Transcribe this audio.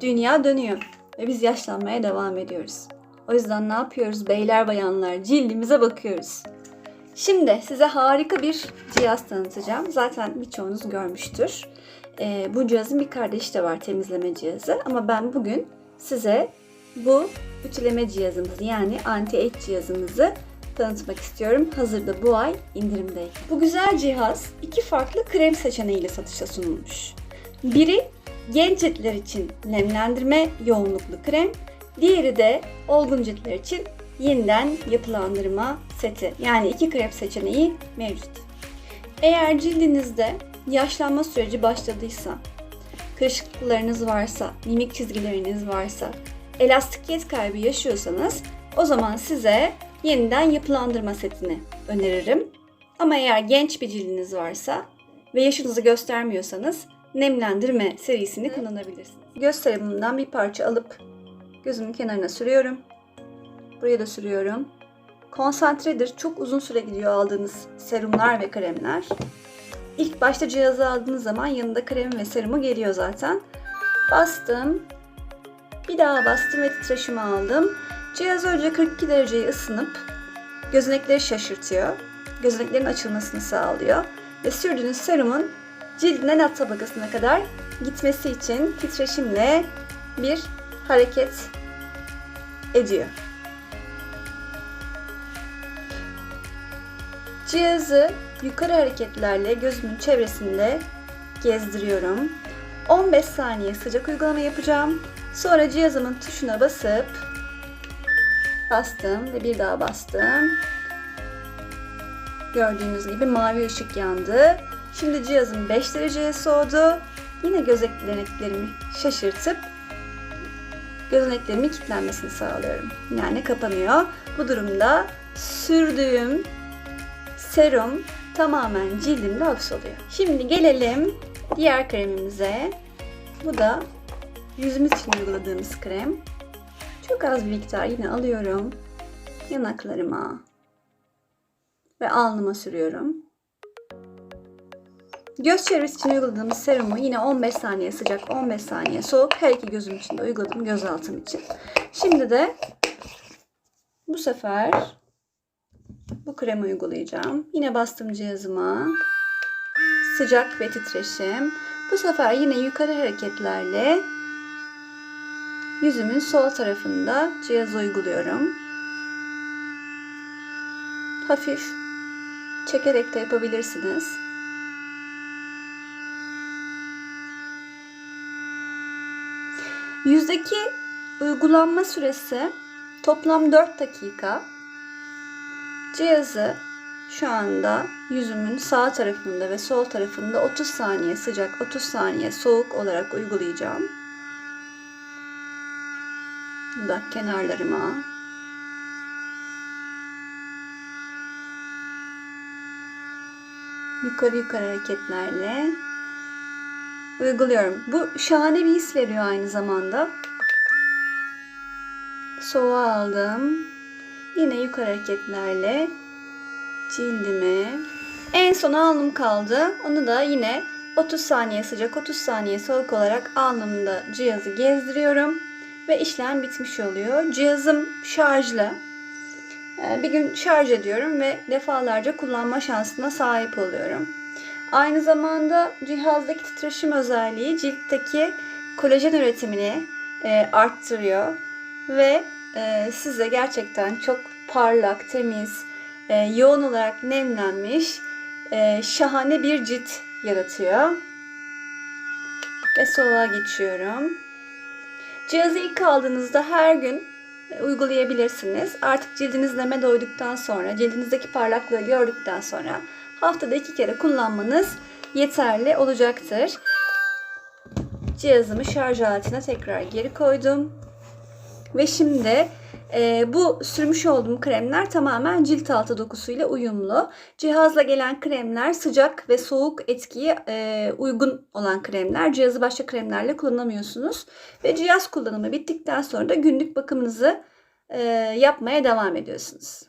Dünya dönüyor ve biz yaşlanmaya devam ediyoruz. O yüzden ne yapıyoruz beyler bayanlar? Cildimize bakıyoruz. Şimdi size harika bir cihaz tanıtacağım. Zaten birçoğunuz görmüştür. Ee, bu cihazın bir kardeşi de var temizleme cihazı. Ama ben bugün size bu ütüleme cihazımızı yani anti-age cihazımızı tanıtmak istiyorum. Hazırda bu ay indirimdeyken. Bu güzel cihaz iki farklı krem seçeneğiyle satışa sunulmuş. Biri genç ciltler için nemlendirme yoğunluklu krem, diğeri de olgun ciltler için yeniden yapılandırma seti. Yani iki krem seçeneği mevcut. Eğer cildinizde yaşlanma süreci başladıysa, kırışıklıklarınız varsa, mimik çizgileriniz varsa, elastikiyet kaybı yaşıyorsanız o zaman size yeniden yapılandırma setini öneririm. Ama eğer genç bir cildiniz varsa ve yaşınızı göstermiyorsanız nemlendirme serisini kullanabilirsiniz. Göz serumundan bir parça alıp gözümün kenarına sürüyorum. Buraya da sürüyorum. Konsantredir. Çok uzun süre gidiyor aldığınız serumlar ve kremler. İlk başta cihazı aldığınız zaman yanında kremi ve serumu geliyor zaten. Bastım. Bir daha bastım ve titreşimi aldım. Cihaz önce 42 dereceye ısınıp gözenekleri şaşırtıyor. Gözeneklerin açılmasını sağlıyor. Ve sürdüğünüz serumun cildin alt tabakasına kadar gitmesi için titreşimle bir hareket ediyor. Cihazı yukarı hareketlerle gözümün çevresinde gezdiriyorum. 15 saniye sıcak uygulama yapacağım. Sonra cihazımın tuşuna basıp bastım ve bir daha bastım. Gördüğünüz gibi mavi ışık yandı. Şimdi cihazım 5 dereceye soğudu. Yine gözeneklerimi şaşırtıp gözeneklerimin kilitlenmesini sağlıyorum. Yani kapanıyor. Bu durumda sürdüğüm serum tamamen cildimde hapsoluyor. Şimdi gelelim diğer kremimize. Bu da yüzümüz için uyguladığımız krem. Çok az bir miktar yine alıyorum. Yanaklarıma ve alnıma sürüyorum. Göz çevresi için uyguladığımız serumu yine 15 saniye sıcak, 15 saniye soğuk. Her iki gözüm için de uyguladım, göz altım için. Şimdi de bu sefer bu kremi uygulayacağım. Yine bastım cihazıma. Sıcak ve titreşim. Bu sefer yine yukarı hareketlerle yüzümün sol tarafında cihazı uyguluyorum. Hafif çekerek de yapabilirsiniz. Yüzdeki uygulanma süresi toplam 4 dakika. Cihazı şu anda yüzümün sağ tarafında ve sol tarafında 30 saniye sıcak, 30 saniye soğuk olarak uygulayacağım. Da kenarlarıma. Yukarı yukarı hareketlerle uyguluyorum. Bu şahane bir his veriyor aynı zamanda. Soğuğa aldım. Yine yukarı hareketlerle cildime. En son alnım kaldı. Onu da yine 30 saniye sıcak 30 saniye soğuk olarak alnımda cihazı gezdiriyorum. Ve işlem bitmiş oluyor. Cihazım şarjlı. Ee, Bir gün şarj ediyorum ve defalarca kullanma şansına sahip oluyorum. Aynı zamanda cihazdaki titreşim özelliği ciltteki kolajen üretimini e, arttırıyor ve e, size gerçekten çok parlak, temiz, e, yoğun olarak nemlenmiş, e, şahane bir cilt yaratıyor. Ve soğuğa geçiyorum. Cihazı ilk aldığınızda her gün uygulayabilirsiniz. Artık cildiniz neme doyduktan sonra, cildinizdeki parlaklığı gördükten sonra haftada iki kere kullanmanız yeterli olacaktır. Cihazımı şarj aletine tekrar geri koydum. Ve şimdi e, bu sürmüş olduğum kremler tamamen cilt altı dokusuyla uyumlu. Cihazla gelen kremler sıcak ve soğuk etkiye e, uygun olan kremler. Cihazı başka kremlerle kullanamıyorsunuz. Ve cihaz kullanımı bittikten sonra da günlük bakımınızı e, yapmaya devam ediyorsunuz.